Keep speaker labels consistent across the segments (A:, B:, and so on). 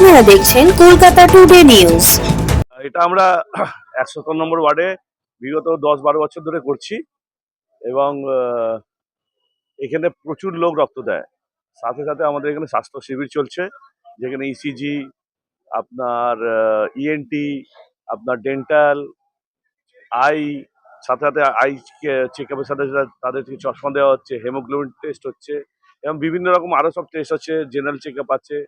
A: আপনারা দেখছেন Kolkata today news
B: এটা আমরা একশো নম্বর ওয়ার্ডে বিগত দশ বারো বছর ধরে করছি এবং এখানে প্রচুর লোক রক্ত দেয়। সাথে সাথে আমাদের এখানে স্বাস্থ্য শিবির চলছে, যেখানে ইসিজি আপনার ইএনটি আপনার ডেন্টাল আই সাথে সাথে আই চেক আপের সাথে সাথে তাদেরকে চশমা দেওয়া হচ্ছে হেমোগ্লোবিন টেস্ট হচ্ছে, এবং বিভিন্ন রকম আরও সব টেস্ট হচ্ছে জেনারেল চেক আপ আছে।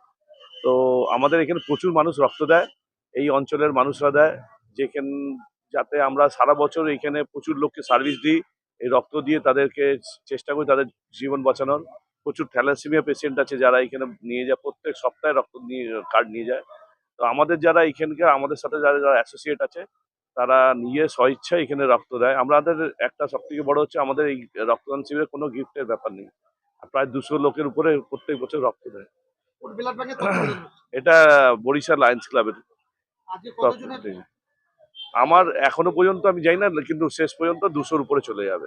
B: তো আমাদের এখানে প্রচুর মানুষ রক্ত দেয়, এই অঞ্চলের মানুষরা দেয়, যেখান, যাতে আমরা সারা বছর এখানে প্রচুর লোককে সার্ভিস দিই, এই রক্ত দিয়ে তাদেরকে চেষ্টা করি তাদের জীবন বাঁচানোর। প্রচুর থ্যালাসেমিয়া পেশেন্ট আছে যারা এখানে নিয়ে যায়, প্রত্যেক সপ্তাহে রক্ত নিয়ে কার্ড নিয়ে যায়। তো আমাদের যারা এখানকার, আমাদের সাথে যারা যারা অ্যাসোসিয়েট আছে, তারা নিয়ে স্বইচ্ছায় এখানে রক্ত দেয়। আমাদের একটা সব থেকে বড় হচ্ছে, আমাদের এই রক্তদান শিবিরে কোনো গিফটের ব্যাপার নেই। প্রায় দুশো লোকের উপরে প্রত্যেক বছর রক্ত দেয়। এটা বরিশাল লায়ন্স ক্লাবের। আমার এখনও পর্যন্ত আমি জানি না কিন্তু শেষ পর্যন্ত দুশোর উপরে চলে যাবে।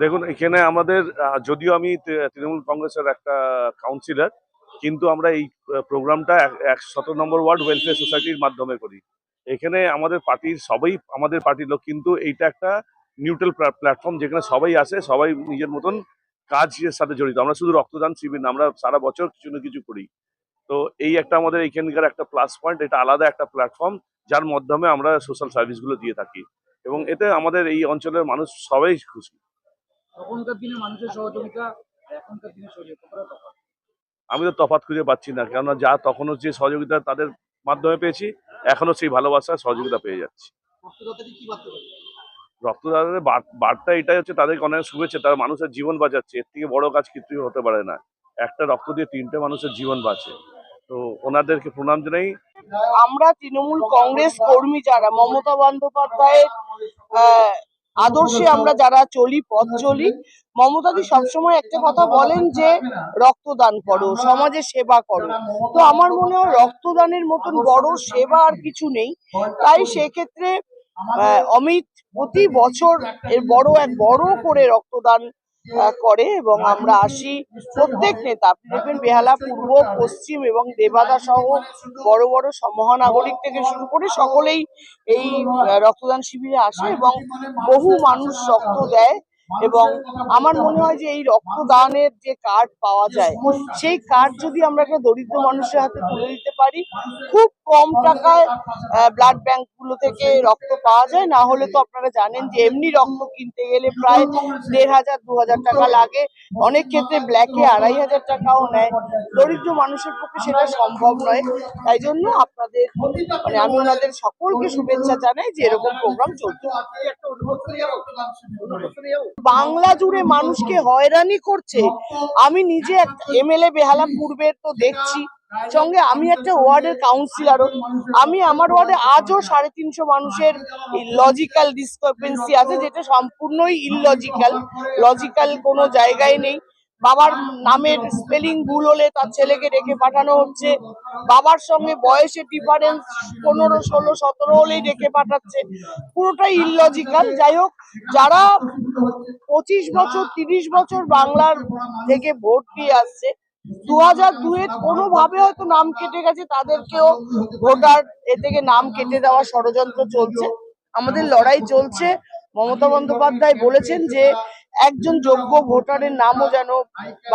B: দেখুন এখানে আমাদের যদিও আমি তৃণমূল কংগ্রেসের একটা কাউন্সিলর কিন্তু আমরা এই প্রোগ্রামটা এক সতেরো নম্বর ওয়ার্ড ওয়েলফেয়ার সোসাইটির মাধ্যমে করি। এখানে আমাদের পার্টির সবাই, আমাদের পার্টির লোক কিন্তু এইটা একটা নিউট্রাল প্ল্যাটফর্ম যেখানে সবাই আসে, সবাই নিজের মতন কাজের সাথে জড়িত। আমরা শুধু রক্তদান শিবির না, আমরা সারা বছর কিছু না কিছু করি। তো এই একটা আমাদের এখানকার একটা প্লাস পয়েন্ট এটা আলাদা একটা প্ল্যাটফর্ম যার মাধ্যমে আমরা সোশ্যাল সার্ভিসগুলো দিয়ে থাকি। এবং এতে আমাদের এই অঞ্চলের মানুষ সবাই খুশি।
C: তখনকার দিনে মানুষের সহযোগিতা, এখনকার দিনে সহযোগিতা।
B: আমি তো তফাৎ খুঁজে পাচ্ছি না কেননা যা তখনও যে সহযোগিতা তাদের মাধ্যমে পেয়েছি এখনও সেই ভালোবাসা সহযোগিতা পেয়ে যাচ্ছি।
C: রক্তদাতাকে কি বার্তা
B: এটাই হচ্ছে তাদেরকে অনেক শুভেচ্ছা তারা মানুষের জীবন বাঁচাচ্ছে এর থেকে বড় কাজ কিছুই হতে পারে না। একটা রক্ত দিয়ে তিনটে মানুষের জীবন বাঁচে। তো ওনাদেরকে প্রণাম জানাই।
D: আমরা তৃণমূল কংগ্রেস কর্মী যারা মমতা বন্দ্যোপাধ্যায়ের আদর্শে আমরা যারা চলি, পথ চলি, মমতাদি সবসময় একটা কথা বলেন যে, রক্তদান করো, সমাজে সেবা করো। তো আমার মনে হয় রক্তদানের মতন বড় সেবা আর কিছু নেই। তাই সেক্ষেত্রে অমিত, প্রতি বছর এর বড় এক বড় করে রক্তদান করে এবং আমরা আসি প্রত্যেক নেতা দেখবেন বেহালা, পূর্ব, পশ্চিম এবং দেবাদা সহ বড় বড় সমহানাগরিক থেকে শুরু করে সকলেই এই রক্তদান শিবিরে আসে এবং বহু মানুষ রক্ত দেয়। এবং আমার মনে হয় যে এই রক্তদানের যে কার্ড পাওয়া যায়, সেই কার্ড যদি আমরা একটা দরিদ্র মানুষের হাতে তুলে দিতে পারি, খুব কম টাকায় ব্লাড ব্যাংকগুলো থেকে রক্ত পাওয়া যায়। না হলে তো আপনারা জানেন যে এমনি রক্ত কিনতে গেলে প্রায় দেড় হাজার, দু হাজার টাকা লাগে। অনেক ক্ষেত্রে ব্ল্যাকে আড়াই হাজার টাকাও নেয়। দরিদ্র মানুষের পক্ষে সেটা সম্ভব নয়। তাই জন্য আপনাদের মানে আমি ওনাদের সকলকে শুভেচ্ছা জানাই যে এরকম প্রোগ্রাম চলছে। বাংলা জুড়ে মানুষকে হয়রানি করছে। আমি নিজে এমএলএ বেহালা পূর্বের তো দেখছি। সঙ্গে আমি একটা ওয়ার্ডের কাউন্সিলারও আমি আমার ওয়ার্ডে আজও সাড়ে তিনশো মানুষের লজিক্যাল ডিসকারপেন্সি আছে, যেটা সম্পূর্ণই ইললজিক্যাল লজিক্যাল কোনো জায়গায় নেই। বাবার নামের স্পেলিং ভুল হলে তার ছেলেকে রেখে পাঠানো হচ্ছে। বাবার সঙ্গে বয়সের ডিফারেন্স পনেরো, ষোলো, সতেরো হলেই রেখে পাঠাচ্ছে। পুরোটাই ইললজিক্যাল যাই হোক, যারা পঁচিশ বছর, তিরিশ বছর বাংলার থেকে ভোট দিয়ে আসছে দু হাজার দুয়ে কোনোভাবে হয়তো নাম কেটে গেছে, তাদেরকেও ভোটার এ থেকে নাম কেটে দেওয়া ষড়যন্ত্র চলছে। আমাদের লড়াই চলছে। মমতা বন্দ্যোপাধ্যায় বলেছেন যে একজন যোগ্য ভোটারের নামও যেন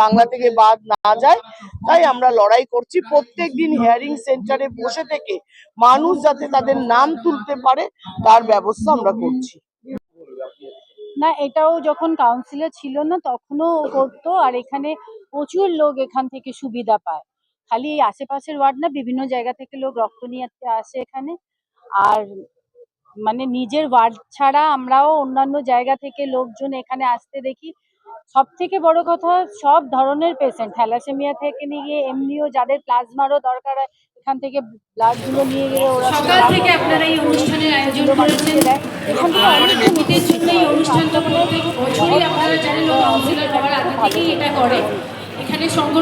D: বাংলা থেকে বাদ না যায়, তাই আমরা লড়াই করছি। প্রত্যেক দিন হিয়ারিং সেন্টারে বসে থেকে মানুষ যাতে তাদের নাম তুলতে পারে, তার ব্যবস্থা আমরা করছি।
E: না, এটাও যখন কাউন্সিলে ছিল না, তখনও করতো, আর এখানে প্রচুর লোক এখান থেকে সুবিধা পায়। খালি এই আশেপাশের ওয়ার্ড না, বিভিন্ন জায়গা থেকে লোক রক্ত নিয়ে আসে এখানে। আর মানে নিজের ওয়ার্ড ছাড়া আমরাও অন্যান্য জায়গা থেকে লোকজন এখানে আসতে দেখি। সব থেকে বড় কথা সব ধরনের পেশেন্ট থ্যালাসেমিয়া থেকে নিয়ে এমনিও যাদের প্লাজমারও দরকার হয় এখান থেকে ব্লাডগুলো নিয়ে গেলে ওরা
F: সকাল থেকে আপনারা এই অনুষ্ঠানের আয়োজন করেছেন।
E: এখান থেকে অনেক
F: জন্য এই অনুষ্ঠানটা বছরই আপনারা জানেন কাউন্সিলর হওয়ার আগে থেকেই এটা করে। এখানে সংগঠন